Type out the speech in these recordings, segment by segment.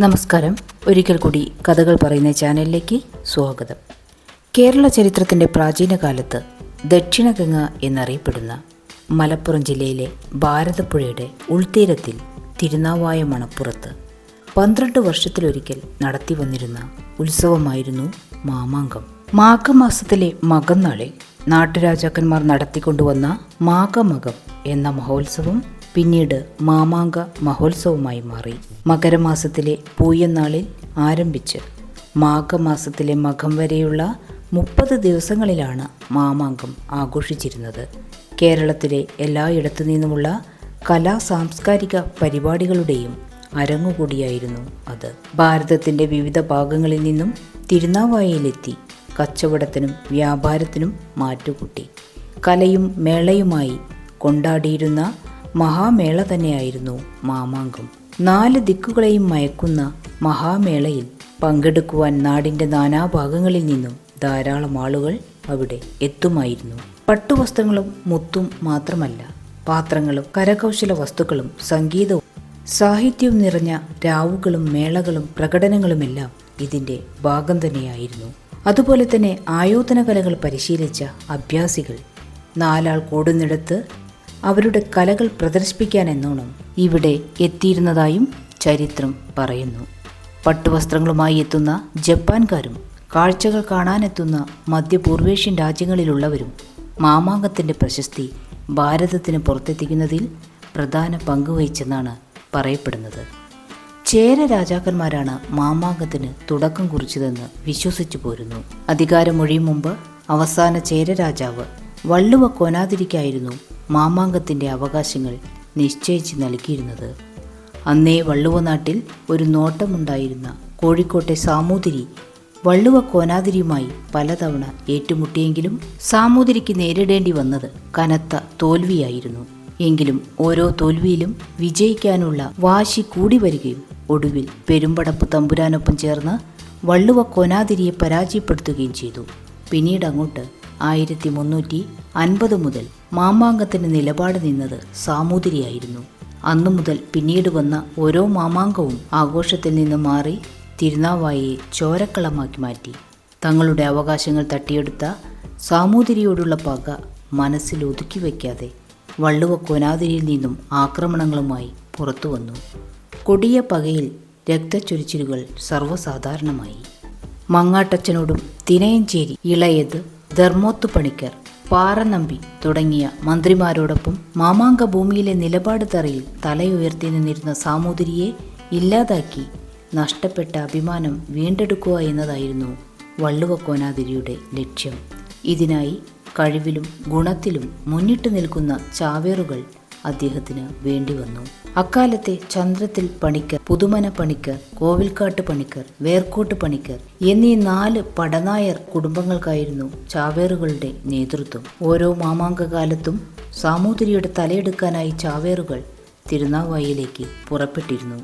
നമസ്കാരം. ഒരിക്കൽ കൂടി കഥകൾ പറയുന്ന ചാനലിലേക്ക് സ്വാഗതം. കേരള ചരിത്രത്തിന്റെ പ്രാചീന കാലത്ത് ദക്ഷിണഗംഗ എന്നറിയപ്പെടുന്ന മലപ്പുറം ജില്ലയിലെ ഭാരതപ്പുഴയുടെ ഉൾത്തീരത്തിൽ തിരുനാവായ മണപ്പുറത്ത് പന്ത്രണ്ട് വർഷത്തിലൊരിക്കൽ നടത്തി വന്നിരുന്ന ഉത്സവമായിരുന്നു മാമാങ്കം. മാഘമാസത്തിലെ മകം നാളിൽ നാട്ടുരാജാക്കന്മാർ നടത്തിക്കൊണ്ടുവന്ന മാഘമകം എന്ന മഹോത്സവം പിന്നീട് മാമാങ്ക മഹോത്സവമായി മാറി. മകരമാസത്തിലെ പൂയനാളിൽ ആരംഭിച്ച് മാഘമാസത്തിലെ മകം വരെയുള്ള മുപ്പത് ദിവസങ്ങളിലാണ് മാമാങ്കം ആഘോഷിച്ചിരുന്നത്. കേരളത്തിലെ എല്ലായിടത്തു നിന്നുമുള്ള കലാ സാംസ്കാരിക പരിപാടികളുടെയും അരങ്ങുകൂടിയായിരുന്നു അത്. ഭാരതത്തിന്റെ വിവിധ ഭാഗങ്ങളിൽ നിന്നും തിരുനാവായയിലെത്തി കച്ചവടത്തിനും വ്യാപാരത്തിനും മാറ്റുകൂട്ടി. കലയും മേളയുമായി കൊണ്ടാടിയിരുന്ന മഹാമേള തന്നെയായിരുന്നു മാമാങ്കം. നാല് ദിക്കുകളെയും മയക്കുന്ന മഹാമേളയിൽ പങ്കെടുക്കുവാൻ നാടിന്റെ നാനാഭാഗങ്ങളിൽ നിന്നും ധാരാളം ആളുകൾ അവിടെ എത്തുമായിരുന്നു. പട്ടുവസ്ത്രങ്ങളും മുത്തും മാത്രമല്ല പാത്രങ്ങളും കരകൗശല വസ്തുക്കളും സംഗീതവും സാഹിത്യവും നിറഞ്ഞ രാവുകളും മേളകളും പ്രകടനങ്ങളുമെല്ലാം ഇതിന്റെ ഭാഗം തന്നെയായിരുന്നു. അതുപോലെ തന്നെ ആയോധന കലകൾ പരിശീലിച്ച അഭ്യാസികൾ നാലാൾ കൂടുന്നിടത്ത് അവരുടെ കലകൾ പ്രദർശിപ്പിക്കാൻ എന്നോണം ഇവിടെ എത്തിയിരുന്നതായും ചരിത്രം പറയുന്നു. പട്ടുവസ്ത്രങ്ങളുമായി എത്തുന്ന ജപ്പാൻകാരും കാഴ്ചകൾ കാണാനെത്തുന്ന മധ്യപൂർവേഷ്യൻ രാജ്യങ്ങളിലുള്ളവരും മാമാങ്കത്തിന്റെ പ്രശസ്തി ഭാരതത്തിന് പുറത്തെത്തിക്കുന്നതിൽ പ്രധാന പങ്ക് വഹിച്ചെന്നാണ് പറയപ്പെടുന്നത്. ചേര രാജാക്കന്മാരാണ് മാമാങ്കത്തിന് തുടക്കം കുറിച്ചതെന്ന് വിശ്വസിച്ചു പോരുന്നു. അധികാരമൊഴിയും മുമ്പ് അവസാന ചേര രാജാവ് വള്ളുവ കോനാതിരിക്കായിരുന്നു മാമാങ്കത്തിന്റെ അവകാശങ്ങൾ നിശ്ചയിച്ച് നൽകിയിരുന്നത്. അന്നേ വള്ളുവ നാട്ടിൽ ഒരു നോട്ടമുണ്ടായിരുന്ന കോഴിക്കോട്ടെ സാമൂതിരി വള്ളുവ കോനാതിരിയുമായി പലതവണ ഏറ്റുമുട്ടിയെങ്കിലും സാമൂതിരിക്ക് നേരിടേണ്ടി വന്നത് കനത്ത തോൽവിയായിരുന്നു. എങ്കിലും ഓരോ തോൽവിയിലും വിജയിക്കാനുള്ള വാശി കൂടി വരികയും ഒടുവിൽ പെരുമ്പടപ്പ് തമ്പുരാനൊപ്പം ചേർന്ന് വള്ളുവ കോനാതിരിയെ പരാജയപ്പെടുത്തുകയും ചെയ്തു. പിന്നീട് അങ്ങോട്ട് ആയിരത്തി മുന്നൂറ്റി അൻപത് മുതൽ മാമാങ്കത്തിന് നിലപാട് നിന്നത് സാമൂതിരിയായിരുന്നു. അന്നു മുതൽ പിന്നീട് വന്ന ഓരോ മാമാങ്കവും ആഘോഷത്തിൽ നിന്ന് മാറി തിരുനാവായയെ ചോരക്കളമാക്കി മാറ്റി. തങ്ങളുടെ അവകാശങ്ങൾ തട്ടിയെടുത്ത സാമൂതിരിയോടുള്ള പക മനസ്സിൽ ഒതുക്കി വയ്ക്കാതെ വള്ളുവ കൊനാതിരിയിൽ നിന്നും ആക്രമണങ്ങളുമായി പുറത്തു വന്നു. കൊടിയ പകയിൽ രക്തച്ചൊരിച്ചിലുകൾ സർവസാധാരണമായി. മങ്ങാട്ടച്ചനോടും തിനയഞ്ചേരി ഇളയത് ധർമ്മോത്തു പണിക്കർ പാറനമ്പി തുടങ്ങിയ മന്ത്രിമാരോടൊപ്പം മാമാങ്ക ഭൂമിയിലെ നിലപാട് തറയിൽ തലയുയർത്തി നിന്നിരുന്ന സാമൂതിരിയെ ഇല്ലാതാക്കി നഷ്ടപ്പെട്ട അഭിമാനം വീണ്ടെടുക്കുക എന്നതായിരുന്നു വള്ളുവക്കോനാതിരിയുടെ ലക്ഷ്യം. ഇതിനായി കഴിവിലും ഗുണത്തിലും മുന്നിട്ട് നിൽക്കുന്ന ചാവേറുകൾ അദ്ദേഹത്തിന് വേണ്ടി വന്നു. അക്കാലത്തെ ചന്ദ്രത്തിൽ പണിക്കർ പുതുമന പണിക്കർ കോവിൽക്കാട്ട് പണിക്കർ വേർക്കോട്ട് പണിക്കർ എന്നീ നാല് പടനായർ കുടുംബങ്ങൾക്കായിരുന്നു ചാവേറുകളുടെ നേതൃത്വം. ഓരോ മാമാങ്കകാലത്തും സാമൂതിരിയുടെ തലയെടുക്കാനായി ചാവേറുകൾ തിരുനാവായിലേക്ക് പുറപ്പെട്ടിരുന്നു.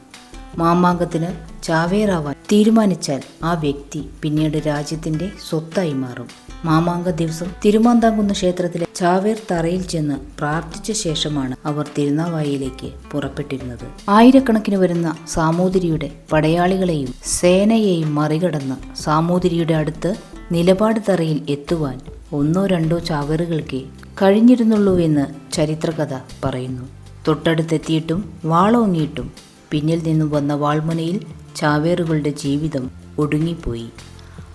മാമാങ്കത്തിന് ചാവേറാവാൻ തീരുമാനിച്ചാൽ ആ വ്യക്തി പിന്നീട് രാജ്യത്തിന്റെ സ്വത്തായി മാറും. മാമാങ്ക ദിവസം തിരുമാന്താംകുന്ന് ക്ഷേത്രത്തിലെ ചാവേർ തറയിൽ ചെന്ന് പ്രാർത്ഥിച്ച ശേഷമാണ് അവർ തിരുനാവായിലേക്ക് പുറപ്പെട്ടിരുന്നത്. ആയിരക്കണക്കിന് വരുന്ന സാമൂതിരിയുടെ പടയാളികളെയും സേനയെയും മറികടന്ന് സാമൂതിരിയുടെ അടുത്ത് നിലപാട് തറയിൽ എത്തുവാൻ ഒന്നോ രണ്ടോ ചാവേറുകൾക്ക് കഴിഞ്ഞിരുന്നുള്ളൂ എന്ന് ചരിത്രകഥ പറയുന്നു. തൊട്ടടുത്തെത്തിയിട്ടും വാളോങ്ങിയിട്ടും പിന്നിൽ നിന്നും വന്ന വാൾമുനയിൽ ചാവേറുകളുടെ ജീവിതം ഒടുങ്ങിപ്പോയി.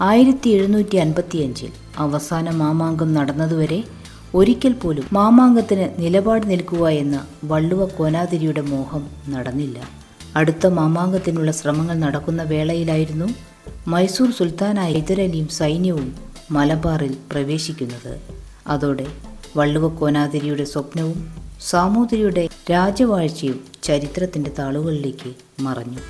ആയിരത്തി എഴുന്നൂറ്റി അൻപത്തിയഞ്ചിൽ അവസാന മാമാങ്കം നടന്നതുവരെ ഒരിക്കൽ പോലും മാമാങ്കത്തിന് നിലപാട് നിൽക്കുക എന്ന വള്ളുവ കോനാതിരിയുടെ മോഹം നടന്നില്ല. അടുത്ത മാമാങ്കത്തിനുള്ള ശ്രമങ്ങൾ നടക്കുന്ന വേളയിലായിരുന്നു മൈസൂർ സുൽത്താനായ ഹൈദരലിയും സൈന്യവും മലബാറിൽ പ്രവേശിക്കുന്നത്. അതോടെ വള്ളുവ കോനാതിരിയുടെ സ്വപ്നവും സാമൂതിരിയുടെ രാജവാഴ്ചയും ചരിത്രത്തിന്റെ താളുകളിലേക്ക് മറഞ്ഞു.